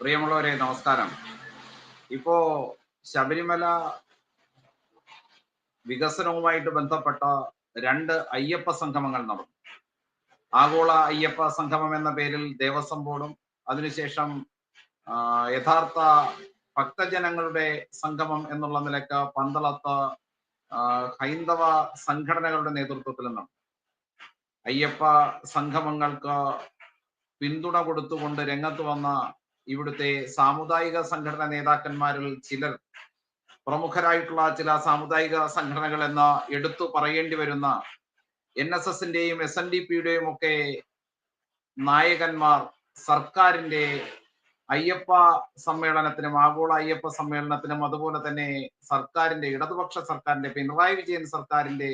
പ്രിയമുള്ളവരെ നമസ്കാരം. ഇപ്പോ ശബരിമല വികസനവുമായിട്ട് ബന്ധപ്പെട്ട രണ്ട് അയ്യപ്പ സംഗമങ്ങൾ നടന്നു. ആഗോള അയ്യപ്പ സംഗമം എന്ന പേരിൽ ദേവസ്വം ബോർഡും അതിനുശേഷം യഥാർത്ഥ ഭക്തജനങ്ങളുടെ സംഗമം എന്നുള്ള നിലയ്ക്ക് പന്തളത്ത് ഹൈന്ദവ സംഘടനകളുടെ നേതൃത്വത്തിൽ നടന്നു. അയ്യപ്പ സംഗമങ്ങൾക്ക് പിന്തുണ കൊടുത്തുകൊണ്ട് രംഗത്ത് വന്ന ഇവിടുത്തെ സാമുദായിക സംഘടന നേതാക്കന്മാരിൽ ചിലർ പ്രമുഖരായിട്ടുള്ള ചില സാമുദായിക സംഘടനകൾ എന്ന എടുത്തു പറയേണ്ടി വരുന്ന എൻ എസ് എസിന്റെയും എസ് എൻ ഡി പിയുടെയും ഒക്കെ നായകന്മാർ സർക്കാരിന്റെ അയ്യപ്പ സമ്മേളനത്തിനും ആഗോള അയ്യപ്പ സമ്മേളനത്തിനും അതുപോലെ തന്നെ സർക്കാരിന്റെ ഇടതുപക്ഷ സർക്കാരിന്റെ പിണറായി വിജയൻ സർക്കാരിന്റെ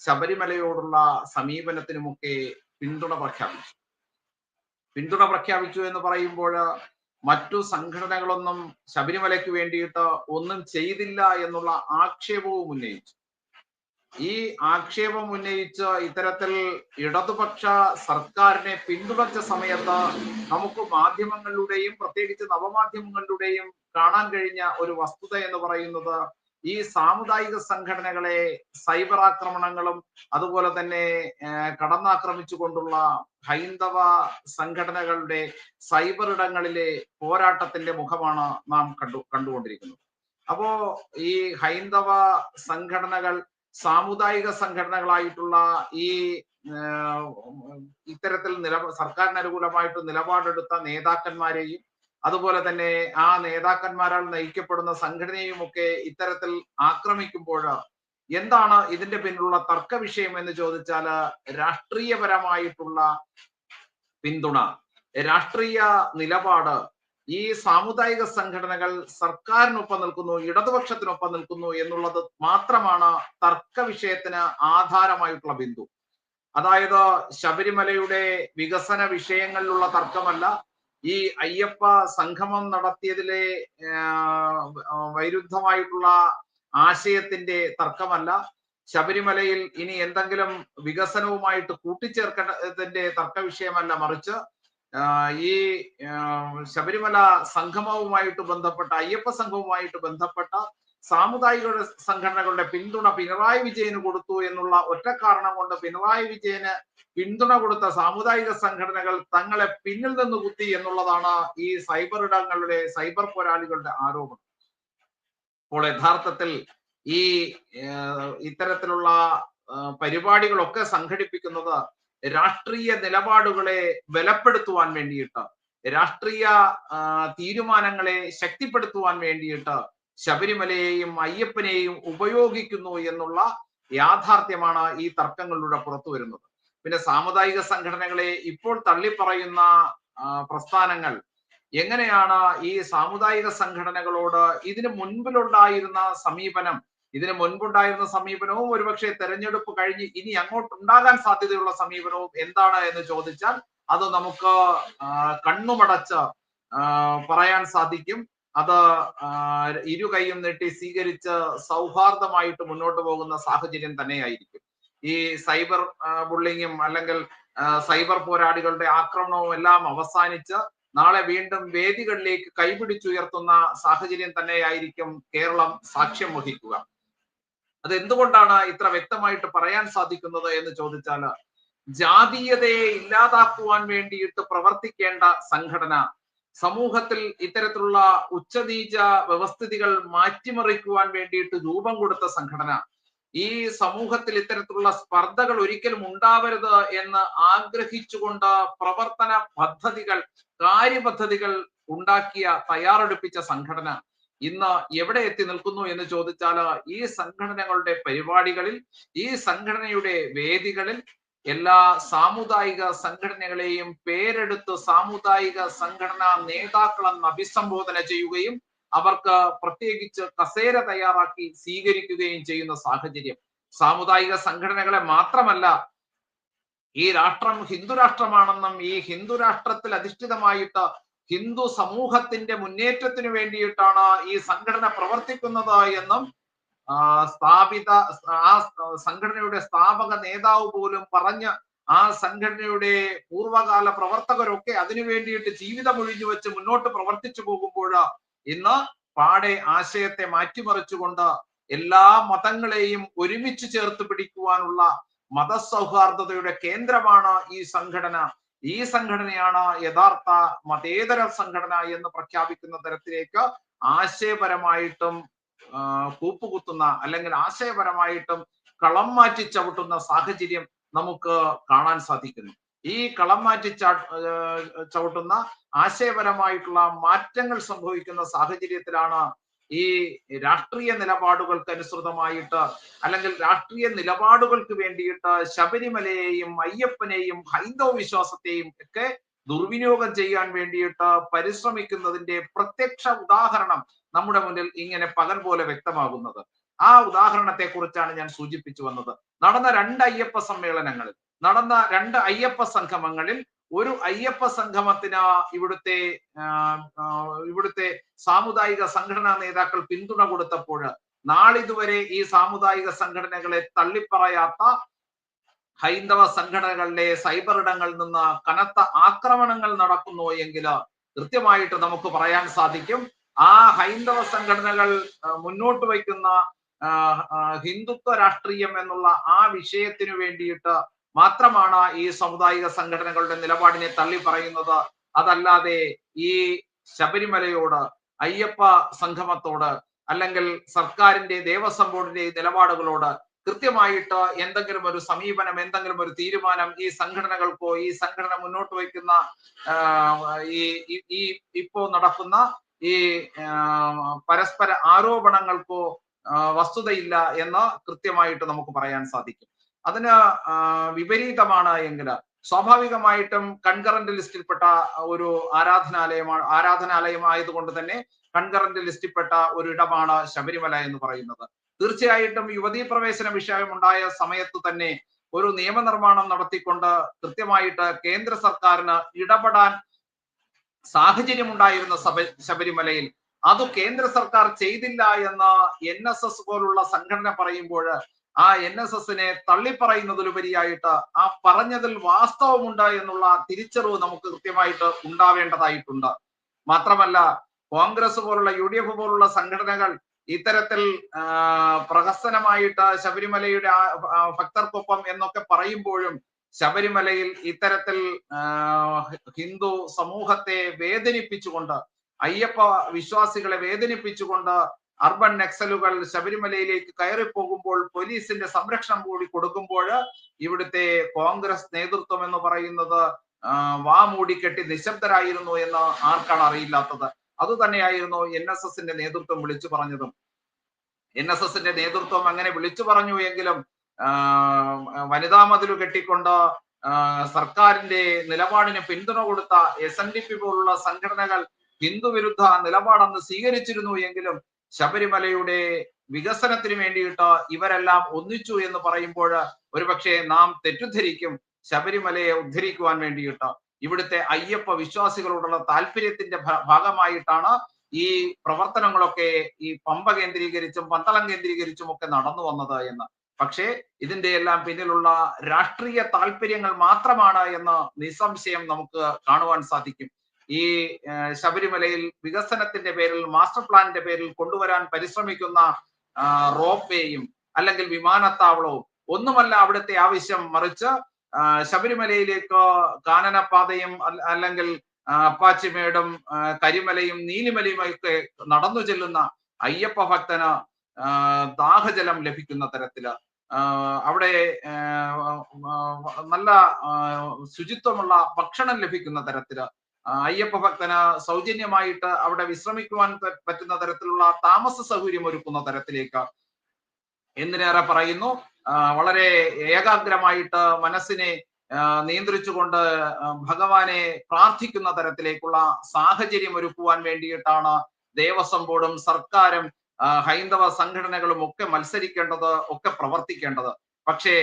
ശബരിമലയോടുള്ള സമീപനത്തിനുമൊക്കെ പിന്തുണ പ്രഖ്യാപിച്ചു. പിന്തുണ പ്രഖ്യാപിച്ചു എന്ന് പറയുമ്പോൾ മറ്റു സംഘടനകളൊന്നും ശബരിമലയ്ക്ക് വേണ്ടിയിട്ട് ഒന്നും ചെയ്തില്ല എന്നുള്ള ആക്ഷേപവും ഉന്നയിച്ചു. ഈ ആക്ഷേപം ഉന്നയിച്ച് ഇത്തരത്തിൽ ഇടതുപക്ഷ സർക്കാരിനെ പിന്തുണച്ച സമയത്ത് നമുക്ക് മാധ്യമങ്ങളിലൂടെയും പ്രത്യേകിച്ച് നവമാധ്യമങ്ങളിലൂടെയും കാണാൻ കഴിഞ്ഞ ഒരു വസ്തുത എന്ന് പറയുന്നത് ഈ സാമുദായിക സംഘടനകളെ സൈബർ ആക്രമണങ്ങളും അതുപോലെ തന്നെ കടന്നാക്രമിച്ചുകൊണ്ടുള്ള ഹൈന്ദവ സംഘടനകളുടെ സൈബർ ഇടങ്ങളിലെ പോരാട്ടത്തിന്റെ മുഖമാണ് നാം കണ്ടു കണ്ടുകൊണ്ടിരിക്കുന്നത്. അപ്പോ ഈ ഹൈന്ദവ സംഘടനകൾ സാമുദായിക സംഘടനകളായിട്ടുള്ള ഈ ഇത്തരത്തിൽ നില സർക്കാരിന് അനുകൂലമായിട്ട് നിലപാടെടുത്ത നേതാക്കന്മാരെയും അതുപോലെ തന്നെ ആ നേതാക്കന്മാരാൽ നയിക്കപ്പെടുന്ന സംഘടനയുമൊക്കെ ഇത്തരത്തിൽ ആക്രമിക്കുമ്പോൾ എന്താണ് ഇതിന്റെ പിന്നിലുള്ള തർക്ക വിഷയം എന്ന് ചോദിച്ചാൽ രാഷ്ട്രീയപരമായിട്ടുള്ള പിന്തുണ. രാഷ്ട്രീയ നിലപാട്. ഈ സാമുദായിക സംഘടനകൾ സർക്കാരിനൊപ്പം നിൽക്കുന്നു ഇടതുപക്ഷത്തിനൊപ്പം നിൽക്കുന്നു എന്നുള്ളത് മാത്രമാണ് തർക്ക വിഷയത്തിന് ആധാരമായിട്ടുള്ള ബിന്ദു. അതായത് ശബരിമലയുടെ വികസന വിഷയങ്ങളിലുള്ള തർക്കമല്ല ഈ അയ്യപ്പ സംഗമം നടത്തിയതിലെ വൈരുദ്ധമായിട്ടുള്ള ആശയത്തിന്റെ തർക്കമല്ല. ശബരിമലയിൽ ഇനി എന്തെങ്കിലും വികസനവുമായിട്ട് കൂട്ടിച്ചേർക്കേണ്ടതിന്റെ തർക്ക വിഷയമല്ല മറിച്ച് ഈ ശബരിമല സംഗമവുമായിട്ട് ബന്ധപ്പെട്ട അയ്യപ്പ സംഘവുമായിട്ട് ബന്ധപ്പെട്ട സാമുദായിക സംഘടനകളുടെ പിന്തുണ പിണറായി വിജയന് കൊടുത്തു എന്നുള്ള ഒറ്റ കാരണം കൊണ്ട് പിണറായി വിജയന് പിന്തുണ കൊടുത്ത സാമുദായിക സംഘടനകൾ തങ്ങളെ പിന്നിൽ നിന്ന് കുത്തി എന്നുള്ളതാണ് ഈ സൈബർ ഇടങ്ങളുടെ സൈബർ പോരാളികളുടെ ആരോപണം. അപ്പോൾ യഥാർത്ഥത്തിൽ ഈ ഇത്തരത്തിലുള്ള പരിപാടികളൊക്കെ സംഘടിപ്പിക്കുന്നത് രാഷ്ട്രീയ നിലപാടുകളെ ബലപ്പെടുത്തുവാൻ വേണ്ടിയിട്ട് രാഷ്ട്രീയ തീരുമാനങ്ങളെ ശക്തിപ്പെടുത്തുവാൻ വേണ്ടിയിട്ട് ശബരിമലയെയും അയ്യപ്പനെയും ഉപയോഗിക്കുന്നു എന്നുള്ള യാഥാർത്ഥ്യമാണ് ഈ തർക്കങ്ങളിലൂടെ പുറത്തു വരുന്നത്. പിന്നെ സാമുദായിക സംഘടനകളെ ഇപ്പോൾ തള്ളിപ്പറയുന്ന പ്രസ്ഥാനങ്ങൾ എങ്ങനെയാണ് ഈ സാമുദായിക സംഘടനകളോട് ഇതിന് മുൻപിലുണ്ടായിരുന്ന സമീപനം ഇതിന് മുൻപുണ്ടായിരുന്ന സമീപനവും ഒരുപക്ഷെ തെരഞ്ഞെടുപ്പ് കഴിഞ്ഞ് ഇനി അങ്ങോട്ടുണ്ടാകാൻ സാധ്യതയുള്ള സമീപനവും എന്താണ് എന്ന് ചോദിച്ചാൽ അത് നമുക്ക് കണ്ണുമടച്ച് പറയാൻ സാധിക്കും. അത് ഇരു കൈയും നീട്ടി സ്വീകരിച്ച് സൗഹാർദ്ദമായിട്ട് മുന്നോട്ട് പോകുന്ന സാഹചര്യം തന്നെയായിരിക്കും. ഈ സൈബർ ബുള്ളിങ്ങും അല്ലെങ്കിൽ സൈബർ പോരാളികളുടെ ആക്രമണവും എല്ലാം അവസാനിച്ച് നാളെ വീണ്ടും വേദികളിലേക്ക് കൈപിടിച്ചുയർത്തുന്ന സാഹചര്യം തന്നെയായിരിക്കും കേരളം സാക്ഷ്യം വഹിക്കുക. അത് എന്തുകൊണ്ടാണ് ഇത്ര വ്യക്തമായിട്ട് പറയാൻ സാധിക്കുന്നത് എന്ന് ചോദിച്ചാൽ ജാതീയതയെ ഇല്ലാതാക്കുവാൻ വേണ്ടിയിട്ട് പ്രവർത്തിക്കേണ്ട സംഘടന സമൂഹത്തിൽ ഇത്തരത്തിലുള്ള ഉച്ചനീച വ്യവസ്ഥിതികൾ മാറ്റിമറിക്കുവാൻ വേണ്ടിയിട്ട് രൂപം കൊടുത്ത സംഘടന. ഈ സമൂഹത്തിൽ ഇത്തരത്തിലുള്ള സ്പർദ്ധകൾ ഒരിക്കലും ഉണ്ടാവരുത് എന്ന് ആഗ്രഹിച്ചുകൊണ്ട് പ്രവർത്തന പദ്ധതികൾ കാര്യപദ്ധതികൾ ഉണ്ടാക്കിയ തയ്യാറെടുപ്പിച്ച സംഘടന ഇന്ന് എവിടെ എത്തി നിൽക്കുന്നു എന്ന് ചോദിച്ചാൽ ഈ സംഘടനകളുടെ പരിപാടികളിൽ ഈ സംഘടനയുടെ വേദികളിൽ എല്ലാ സാമുദായിക സംഘടനകളെയും പേരെടുത്ത് സാമുദായിക സംഘടനാ നേതാക്കളെന്ന് അഭിസംബോധന ചെയ്യുകയും അവർക്ക് പ്രത്യേകിച്ച് കസേര തയ്യാറാക്കി സ്വീകരിക്കുകയും ചെയ്യുന്ന സാഹചര്യം. സാമുദായിക സംഘടനകളെ മാത്രമല്ല ഈ രാഷ്ട്രം ഹിന്ദു രാഷ്ട്രമാണെന്നും ഈ ഹിന്ദു രാഷ്ട്രത്തിൽ അധിഷ്ഠിതമായിട്ട് ഹിന്ദു സമൂഹത്തിന്റെ മുന്നേറ്റത്തിന് വേണ്ടിയിട്ടാണ് ഈ സംഘടന പ്രവർത്തിക്കുന്നത് എന്നും സ്ഥാപിത ആ സംഘടനയുടെ സ്ഥാപക നേതാവ് പോലും പറഞ്ഞ ആ സംഘടനയുടെ പൂർവകാല പ്രവർത്തകരൊക്കെ അതിനു വേണ്ടിയിട്ട് ജീവിതം ഒഴിഞ്ഞു വെച്ച് മുന്നോട്ട് പ്രവർത്തിച്ചു പോകുമ്പോൾ ഇന്ന് പാടെ ആശയത്തെ മാറ്റിമറിച്ചുകൊണ്ട് എല്ലാ മതങ്ങളെയും ഒരുമിച്ച് ചേർത്ത് പിടിക്കുവാനുള്ള മതസൗഹാർദ്ദതയുടെ കേന്ദ്രമാണ് ഈ സംഘടന. ഈ സംഘടനയാണ് യഥാർത്ഥ മതേതര സംഘടന എന്ന് പ്രഖ്യാപിക്കുന്ന തരത്തിലേക്ക് ആശയപരമായിട്ടും കൂപ്പുകുത്തുന്ന അല്ലെങ്കിൽ ആശയപരമായിട്ടും കളം മാറ്റി ചവിട്ടുന്ന സാഹചര്യം നമുക്ക് കാണാൻ സാധിക്കുന്നു. ഈ കളം മാറ്റി ചവിട്ടുന്ന ആശയപരമായിട്ടുള്ള മാറ്റങ്ങൾ സംഭവിക്കുന്ന സാഹചര്യത്തിലാണ് ഈ രാഷ്ട്രീയ നിലപാടുകൾക്ക് അനുസൃതമായിട്ട് അല്ലെങ്കിൽ രാഷ്ട്രീയ നിലപാടുകൾക്ക് വേണ്ടിയിട്ട് ശബരിമലയെയും അയ്യപ്പനെയും ഹൈന്ദവ വിശ്വാസത്തെയും ഒക്കെ ദുർവിനിയോഗം ചെയ്യാൻ വേണ്ടിയിട്ട് പരിശ്രമിക്കുന്നതിന്റെ പ്രത്യക്ഷ ഉദാഹരണം നമ്മുടെ മുന്നിൽ ഇങ്ങനെ പകൽ പോലെ വ്യക്തമാകുന്നത്. ആ ഉദാഹരണത്തെ കുറിച്ചാണ് ഞാൻ സൂചിപ്പിച്ചു വന്നത്. നടന്ന രണ്ട് അയ്യപ്പ സമ്മേളനങ്ങളിൽ നടന്ന രണ്ട് അയ്യപ്പ സംഗമങ്ങളിൽ ഒരു അയ്യപ്പ സംഗമത്തിന് ഇവിടുത്തെ ഇവിടുത്തെ സാമുദായിക സംഘടനാ നേതാക്കൾ പിന്തുണ കൊടുത്തപ്പോൾ നാളിതുവരെ ഈ സാമുദായിക സംഘടനകളെ തള്ളിപ്പറയാത്ത ഹൈന്ദവ സംഘടനകളിലെ സൈബർ ഇടങ്ങളിൽ നിന്ന് കനത്ത ആക്രമണങ്ങൾ നടക്കുന്നു എങ്കിൽ കൃത്യമായിട്ട് നമുക്ക് പറയാൻ സാധിക്കും. ആ ഹൈന്ദവ സംഘടനകൾ മുന്നോട്ട് വയ്ക്കുന്ന ഹിന്ദുത്വ രാഷ്ട്രീയം എന്നുള്ള ആ വിഷയത്തിനു വേണ്ടിയിട്ട് മാത്രമാണ് ഈ സമുദായിക സംഘടനകളുടെ നിലപാടിനെ തള്ളി പറയുന്നത്. അതല്ലാതെ ഈ ശബരിമലയോട് അയ്യപ്പ സംഗമത്തോട് അല്ലെങ്കിൽ സർക്കാരിന്റെ ദേവസ്വം ബോർഡിന്റെ നിലപാടുകളോട് കൃത്യമായിട്ട് എന്തെങ്കിലും ഒരു സമീപനം എന്തെങ്കിലും ഒരു തീരുമാനം ഈ സംഘടനകൾക്കോ ഈ സംഘടന മുന്നോട്ട് വയ്ക്കുന്ന ഈ ഇപ്പോ നടക്കുന്ന ഈ പരസ്പര ആരോപണങ്ങൾക്കോ വസ്തുതയില്ല എന്ന് കൃത്യമായിട്ട് നമുക്ക് പറയാൻ സാധിക്കും. അതിന് വിപരീതമാണ് എങ്കിൽ സ്വാഭാവികമായിട്ടും കൺകറന്റ് ലിസ്റ്റിൽപ്പെട്ട ഒരു ആരാധനാലയമാണ് ആരാധനാലയം ആയതുകൊണ്ട് തന്നെ കൺകറന്റ് ലിസ്റ്റിൽപ്പെട്ട ഒരു ഇടമാണ് ശബരിമല എന്ന് പറയുന്നത്. തീർച്ചയായിട്ടും യുവതീ പ്രവേശന വിഷയമുണ്ടായ സമയത്ത് തന്നെ ഒരു നിയമനിർമ്മാണം നടത്തിക്കൊണ്ട് കൃത്യമായിട്ട് കേന്ദ്ര സർക്കാരിന് ഇടപെടാൻ സാഹചര്യമുണ്ടായിരുന്ന സഭ ശബരിമലയിൽ. അത് കേന്ദ്ര സർക്കാർ ചെയ്തില്ല എന്ന് എൻ എസ് എസ് പോലുള്ള സംഘടന പറയുമ്പോൾ ആ എൻ എസ് എസിനെ തള്ളിപ്പറയുന്നതിലുപരിയായിട്ട് ആ പറഞ്ഞതിൽ വാസ്തവമുണ്ട് എന്നുള്ള തിരിച്ചറിവ് നമുക്ക് കൃത്യമായിട്ട് ഉണ്ടാവേണ്ടതായിട്ടുണ്ട്. മാത്രമല്ല കോൺഗ്രസ് പോലുള്ള യു ഡി എഫ് പോലുള്ള സംഘടനകൾ ഇത്തരത്തിൽ പ്രഹസനമായിട്ട് ശബരിമലയുടെ ഭക്തർക്കൊപ്പം എന്നൊക്കെ പറയുമ്പോഴും ശബരിമലയിൽ ഇത്തരത്തിൽ ഹിന്ദു സമൂഹത്തെ വേദനിപ്പിച്ചുകൊണ്ട് അയ്യപ്പ വിശ്വാസികളെ വേദനിപ്പിച്ചുകൊണ്ട് അർബൻ നക്സലുകൾ ശബരിമലയിലേക്ക് കയറി പോകുമ്പോൾ പോലീസിന്റെ സംരക്ഷണം കൂടി കൊടുക്കുമ്പോൾ ഇവിടുത്തെ കോൺഗ്രസ് നേതൃത്വം എന്ന് പറയുന്നത് വാമൂടിക്കെട്ടി നിശബ്ദരായിരുന്നു എന്ന് ആർക്കാണ് അറിയില്ലാത്തത്? അതുതന്നെയായിരുന്നു എൻ എസ് എസിന്റെ നേതൃത്വം വിളിച്ചു പറഞ്ഞതും. എൻ എസ് എസിന്റെ നേതൃത്വം അങ്ങനെ വിളിച്ചു പറഞ്ഞു എങ്കിലും വനിതാ മതിലു കെട്ടിക്കൊണ്ട് സർക്കാരിന്റെ നിലപാടിന് പിന്തുണ കൊടുത്ത എസ് എൻ ഡി പി പോലുള്ള സംഘടനകൾ ഹിന്ദുവിരുദ്ധ നിലപാടന്ന് സ്വീകരിച്ചിരുന്നു എങ്കിലും ശബരിമലയുടെ വികസനത്തിന് വേണ്ടിയിട്ട് ഇവരെല്ലാം ഒന്നിച്ചു എന്ന് പറയുമ്പോൾ ഒരുപക്ഷെ നാം തെറ്റിദ്ധരിക്കും ശബരിമലയെ ഉദ്ധരിക്കുവാൻ വേണ്ടിയിട്ട്. ഇവിടുത്തെ അയ്യപ്പ വിശ്വാസികളോടുള്ള താല്പര്യത്തിന്റെ ഭാഗമായിട്ടാണ് ഈ പ്രവർത്തനങ്ങളൊക്കെ ഈ പമ്പ കേന്ദ്രീകരിച്ചും പന്തളം കേന്ദ്രീകരിച്ചും ഒക്കെ നടന്നു വന്നത് എന്ന്. പക്ഷേ ഇതിന്റെ എല്ലാം പിന്നിലുള്ള രാഷ്ട്രീയ താല്പര്യങ്ങൾ മാത്രമാണ് എന്ന് നിസ്സംശയം നമുക്ക് കാണുവാൻ സാധിക്കും. ഈ ശബരിമലയിൽ വികസനത്തിന്റെ പേരിൽ മാസ്റ്റർ പ്ലാനിന്റെ പേരിൽ കൊണ്ടുവരാൻ പരിശ്രമിക്കുന്ന റോപ്പ് വേയും അല്ലെങ്കിൽ വിമാനത്താവളവും ഒന്നുമല്ല അവിടുത്തെ ആവശ്യം മറിച്ച് ശബരിമലയിലേക്ക് കാനനപാതയും അല്ലെങ്കിൽ അപ്പാച്ചിമേടും കരിമലയും നീലിമലയും ഒക്കെ നടന്നു ചെല്ലുന്ന അയ്യപ്പ ഭക്തന് ദാഹജലം ലഭിക്കുന്ന തരത്തിൽ അവിടെ നല്ല ശുചിത്വമുള്ള ഭക്ഷണം ലഭിക്കുന്ന തരത്തിൽ അയ്യപ്പ ഭക്തന് സൗജന്യമായിട്ട് അവിടെ വിശ്രമിക്കുവാൻ പറ്റുന്ന തരത്തിലുള്ള താമസ സൗകര്യം ഒരുക്കുന്ന തരത്തിലേക്ക് എന്തിനേറെ പറയുന്നു? വളരെ ഏകാഗ്രമായിട്ട് മനസ്സിനെ നിയന്ത്രിച്ചുകൊണ്ട് ഭഗവാനെ പ്രാർത്ഥിക്കുന്ന തരത്തിലേക്കുള്ള സാഹചര്യം ഒരുക്കുവാൻ വേണ്ടിയിട്ടാണ് ദേവസ്വം ബോർഡും സർക്കാരും ഹൈന്ദവ സംഘടനകളും ഒക്കെ മത്സരിക്കേണ്ടത് ഒക്കെ പ്രവർത്തിക്കേണ്ടത്. പക്ഷേ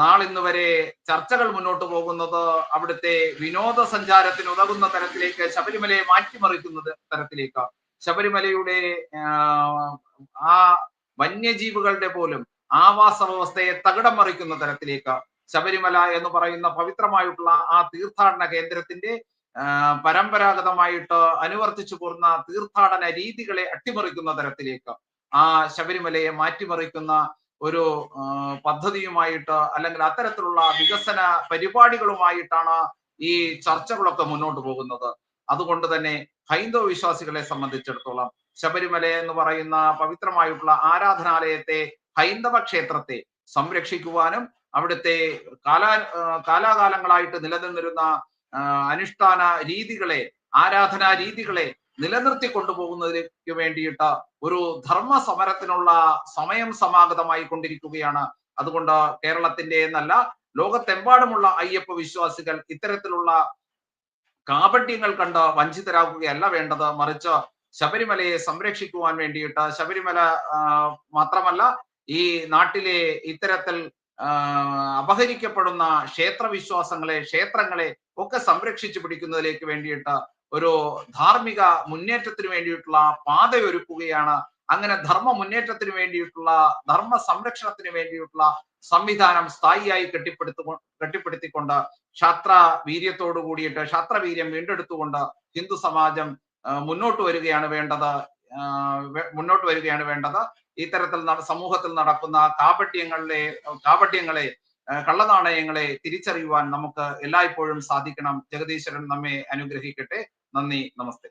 നാളിന്ന് വരെ ചർച്ചകൾ മുന്നോട്ട് പോകുന്നത് അവിടുത്തെ വിനോദസഞ്ചാരത്തിന് ഉതകുന്ന തരത്തിലേക്ക് ശബരിമലയെ മാറ്റിമറിക്കുന്നത് തരത്തിലേക്ക്. ശബരിമലയുടെ ആ വന്യജീവികളുടെ പോലും ആവാസ വ്യവസ്ഥയെ തകിടം മറിക്കുന്ന തരത്തിലേക്ക് ശബരിമല എന്ന് പറയുന്ന പവിത്രമായിട്ടുള്ള ആ തീർത്ഥാടന കേന്ദ്രത്തിന്റെ പരമ്പരാഗതമായിട്ട് അനുവർത്തിച്ചു പോരുന്ന തീർത്ഥാടന രീതികളെ അട്ടിമറിക്കുന്ന തരത്തിലേക്ക് ആ ശബരിമലയെ മാറ്റിമറിക്കുന്ന ഒരു പദ്ധതിയുമായിട്ട് അല്ലെങ്കിൽ അത്തരത്തിലുള്ള വികസന പരിപാടികളുമായിട്ടാണ് ഈ ചർച്ചകളൊക്കെ മുന്നോട്ട് പോകുന്നത്. അതുകൊണ്ട് തന്നെ ഹൈന്ദവ വിശ്വാസികളെ സംബന്ധിച്ചിടത്തോളം ശബരിമല എന്ന് പറയുന്ന പവിത്രമായിട്ടുള്ള ആരാധനാലയത്തെ ഹൈന്ദവ ക്ഷേത്രത്തെ സംരക്ഷിക്കുവാനും അവിടുത്തെ കാലാ കാലാകാലങ്ങളായിട്ട് നിലനിന്നിരുന്ന അനുഷ്ഠാന രീതികളെ ആരാധനാ രീതികളെ നിലനിർത്തി കൊണ്ടുപോകുന്നതിലേക്ക് വേണ്ടിയിട്ട് ഒരു ധർമ്മ സമരത്തിനുള്ള സമയം സമാഗതമായി കൊണ്ടിരിക്കുകയാണ്. അതുകൊണ്ട് കേരളത്തിന്റെ എന്നല്ല ലോകത്തെമ്പാടുമുള്ള അയ്യപ്പ വിശ്വാസികൾ ഇത്തരത്തിലുള്ള കാപട്യങ്ങൾ കണ്ട് വഞ്ചിതരാകുകയല്ല വേണ്ടത്. മറിച്ച് ശബരിമലയെ സംരക്ഷിക്കുവാൻ വേണ്ടിയിട്ട് ശബരിമല മാത്രമല്ല ഈ നാട്ടിലെ ഇത്തരത്തിൽ അപഹരിക്കപ്പെടുന്ന ക്ഷേത്ര വിശ്വാസങ്ങളെ ക്ഷേത്രങ്ങളെ ഒക്കെ സംരക്ഷിച്ചു പിടിക്കുന്നതിലേക്ക് വേണ്ടിയിട്ട് ഒരു ധാർമ്മിക മുന്നേറ്റത്തിന് വേണ്ടിയിട്ടുള്ള പാതയൊരുക്കുകയാണ്. അങ്ങനെ ധർമ്മ മുന്നേറ്റത്തിന് വേണ്ടിയിട്ടുള്ള ധർമ്മ സംരക്ഷണത്തിന് വേണ്ടിയിട്ടുള്ള സംവിധാനം സ്ഥായിയായി കെട്ടിപ്പടുത്തു കെട്ടിപ്പടുത്തിക്കൊണ്ട് ക്ഷാത്ര വീര്യത്തോടു കൂടിയിട്ട് ക്ഷാത്രവീര്യം വീണ്ടെടുത്തുകൊണ്ട് ഹിന്ദു സമാജം മുന്നോട്ട് വരികയാണ് വേണ്ടത്. മുന്നോട്ട് വരികയാണ് വേണ്ടത്. ഇത്തരത്തിൽ സമൂഹത്തിൽ നടക്കുന്ന കാപട്യങ്ങളിലെ കാപട്യങ്ങളെ കള്ളനാണയങ്ങളെ തിരിച്ചറിയുവാൻ നമുക്ക് എല്ലായ്പ്പോഴും സാധിക്കണം. ജഗദീശ്വരൻ നമ്മെ അനുഗ്രഹിക്കട്ടെ. നന്ദി നമസ്തേ.